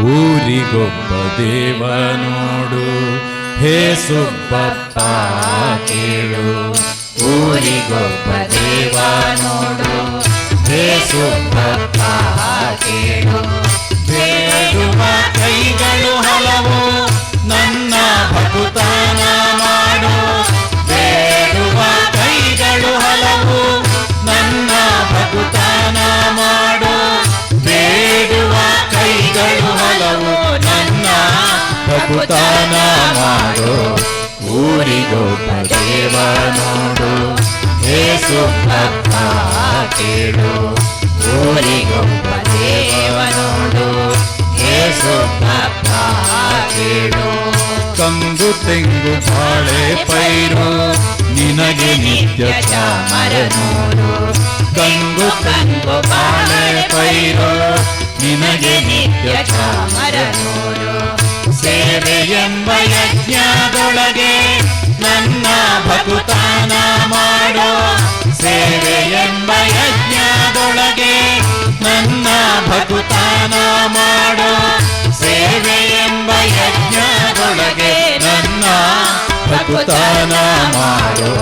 ఊరి గొప్ప దేవనుడు. హే సుబ్బప్ప కేడు ఊరి గొప్ప దేవనుడు. హే సుబ్బప్ప కేడు ಭಕುತನ ಮಾಡು ಊರಿಗೊಬ್ಬ ದೇವ ನೋಡು ಹೇ ಸುಬ್ಬಪ್ಪ ಕೇಳು ಊರಿಗೊಬ್ಬ ದೇವ ನೋಡು ಹೇ ಸುಬ್ಬಪ್ಪ ಕೇಳು ಕಂಗು ತೆಂಗು ಬಾಳೆ ಪೈರು ನಿನಗೆ ನಿತ್ಯ ಚಾಮರನೂರು ಕಂಗು ಕಂಗು ಬಾಳೆ ಪೈರು ನಿನಗೆ ನಿತ್ಯ ಚಾಮರನೂರು ಸೇವೆ ಎಂಬ ಯಜ್ಞದೊಳಗೆ ನನ್ನ ಭಕುತಾನ ಮಾಡೋ ಸೇವೆ ಎಂಬ ಯಜ್ಞದೊಳಗೆ ನನ್ನ ಭಕುತಾನ ಮಾಡೋ ಸೇವೆ ಎಂಬ ಯಜ್ಞದೊಳಗೆ ನನ್ನ ಭಕುತಾನ ಮಾಡೋ.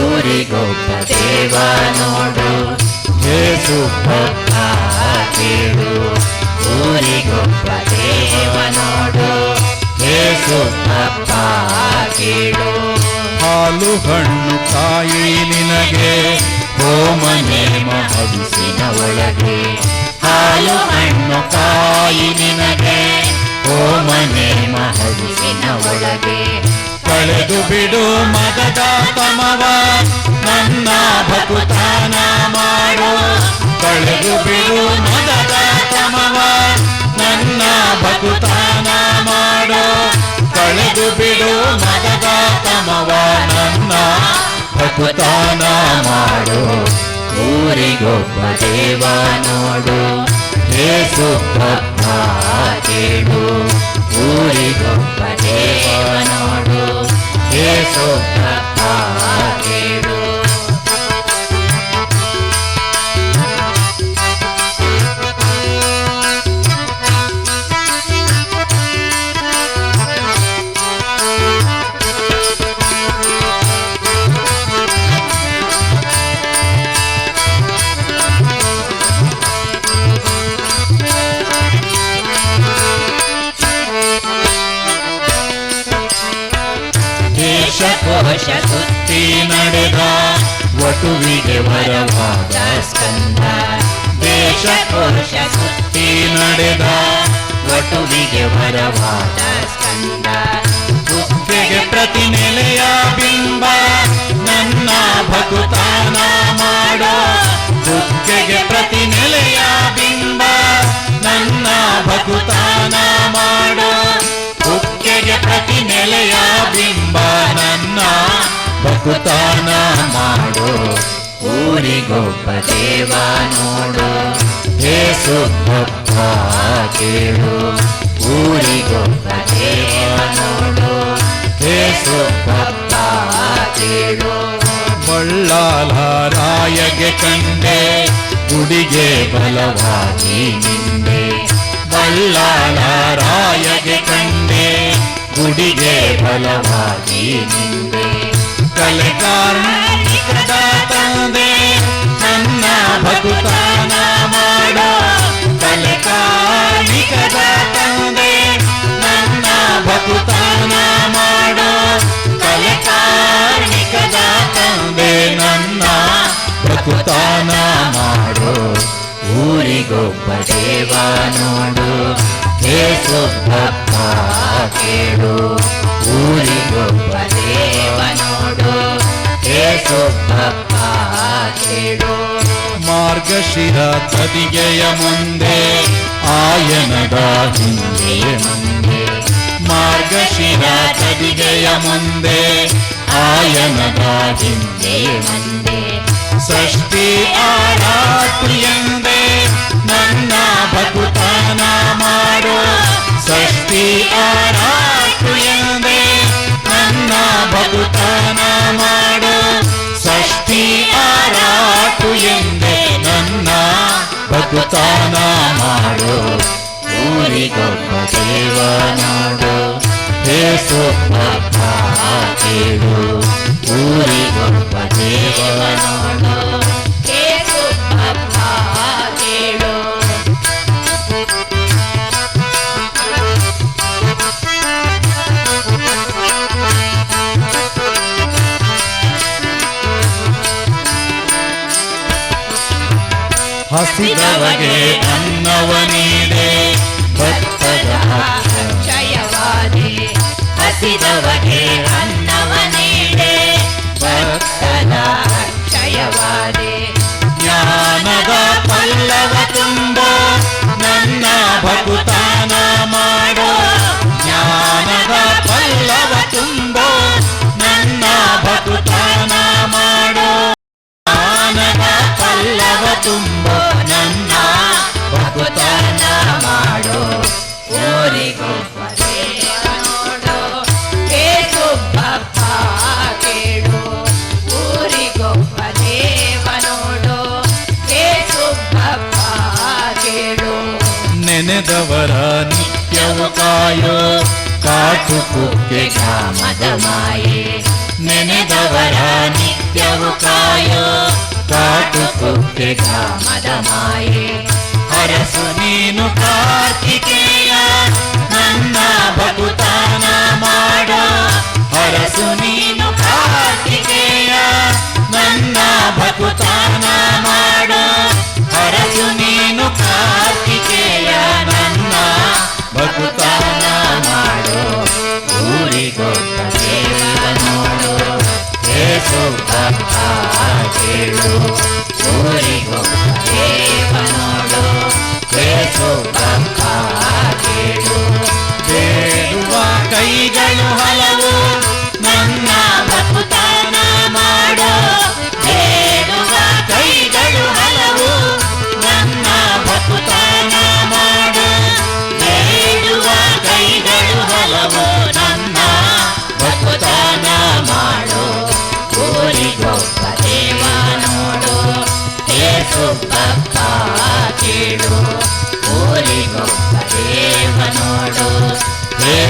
ಊರಿಗೊಬ್ಬ ದೇವ ನೋಡು ಹೇ ಭಕ್ತ ಕೇಳು. ಊರಿಗೊಬ್ಬ ದೇವ ನೋಡು. ಕೇಳು ಹಾಲು ಹಣ್ಣು ಕಾಯಿ ನಿನಗೆ ಹೋಮನೆ ಹವಿಸಿನ ಒಳಗೆ ಹಾಲು ಹಣ್ಣು ಕಾಯಿ ನಿನಗೆ ಹೋಮನೆ ಹವಿಸಿನ ಒಳಗೆ ಕಳೆದು ಬಿಡು ಮದದ ತಮವ, ನನ್ನ ಭಕುತನ ಮಾಡೋ. ಕಳೆದು ಬಿಡು ಮದದ ಬಿಡು ಮದದ ತಮವ ನನ್ನ ಭಕುತನ ಮಾಡೋ ಊರಿಗೊಬ್ಬ ದೇವ ನೋಡು ಹೇ ಸುಬ್ಬಪ್ಪ ಕೋಶ ಸುತ್ತಿ ನಡೆದ ವಟುವಿಗೆ ವರವಾದ ಸ್ಕಂದ. ದೇಶ ಕೋಶ ಸುತ್ತಿ ನಡೆದ ವಟುವಿಗೆ ವರವಾದ ಸ್ಕಂದ. ಕುಪ್ಪೆಗೆ ಪ್ರತಿ ನೆಲೆಯ ಬಿಂಬ, ನನ್ನ ಭಕುತಾನ ಮಾಡೋ. ಕುಪ್ಪೆಗೆ ಪ್ರತಿ ನೆಲೆಯ ಬಿಂಬ. ಊರಿಗೊಬ್ಬ ದೇವ ನೋಡು ಹೇ ಸುಬ್ಬಪ್ಪ ಕೇಳು ಊರಿಗೊಬ್ಬ ದೇವ ನೋಡು ಹೇ ಸುಬ್ಬಪ್ಪ ಕೇಳು ಬಳ್ಳಾಲರಾಯಗೆ ಕಂಡೆ ಗುಡಿಗೆ ಬಲವಾಗಿ ನಿಂದೆ ಬಳ್ಳಾಳರಾಯಗೆ ಕಂಡೆ ಗುಡಿಗೆ ಬಲವಾಗಿ ನಿಂದೆ ಕಲೆ ಕಾರ್ಮಿಕದ గొప్ప దేవానుడు యేసు భక్త కేడు ఊరి గొప్ప దేవనుడు యేసు భక్త కేడు మార్గశిర తదిగయ ముందే ఆయనగా హిందే ముందే. మార్గశిర తదిగయ ముందే ఆయనగా హిందే ಮುಂದೆ षष्टि आरात्रियन् ನನ್ನ ಭಕುತನ ಮಾಡೋ ಷಷ್ಠಿ ಆರಾತು ಎಂದೆ ನನ್ನ ಭಕುತನ ಮಾಡೋ ಷಷ್ಠಿ ಆರಾತು ಎಂದೆ ನನ್ನ ಭಕುತನ ಮಾಡೋ ಊರಿಗೊಬ್ಬ ದೇವ ನೋಡು ಏಸುಬ್ಬ ಕೇಳು ಊರಿಗೊಬ್ಬ ದೇವ ನೋಡು ಹಸಿದವಗೆ ಅನ್ನವ ನೀಡೆ ಭಕ್ತದ ಅಕ್ಷಯವಾದೆ ಹಸಿದವಗೆ ಭಕುತಾನ ಮಾಡೋ ಊರಿಗೊಬ್ಬ ದೇವ ನೋಡು ಕೇಸು ಬಪ್ಪ ಕೇಳು ಊರಿಗೊಬ್ಬ ದೇವ ನೋಡು ಕೇಸು ಬಪ್ಪ ಕೇಳು ನೆನೆದವರ ನಿತ್ಯವು ಕಾಯೋ ಕಾಟು ಕುಕ್ಕೆ ಗ್ರಾಮದ ಮಾಯೆ ನೆನೆದವರ ನಿತ್ಯವು ಕಾಯೋ ಕಾಟು ಕುಕ್ಕೆ ಗ್ರಾಮದ ಮಾಯೆ ಹರಸು ನೀನು ಕಾರ್ತಿಕೇಯ ನನ್ನ ಭಕುತಾನ ಮಾಡೋ ಹರಸು ನೀನು ಕಾರ್ತಿಕೇಯ ನನ್ನ ಭಕುತಾನ ಮಾಡೋ ಹರಸು ನೀನು ಕಾರ್ತಿಕೇಯ